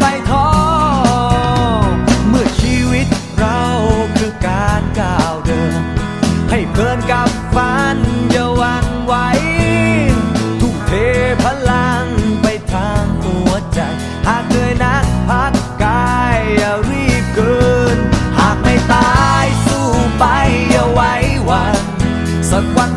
ไปท้อเมื่อชีวิตเราคือการก้าวเดิน ให้เพลินกับฝันอย่าวันไหวทุ่มเทพลังไปทางหัวใจ หากเหนื่อยนักพักกายอย่ารีบเกิน หากไม่ตายสู้ไปอย่าไว้วัน สักวัน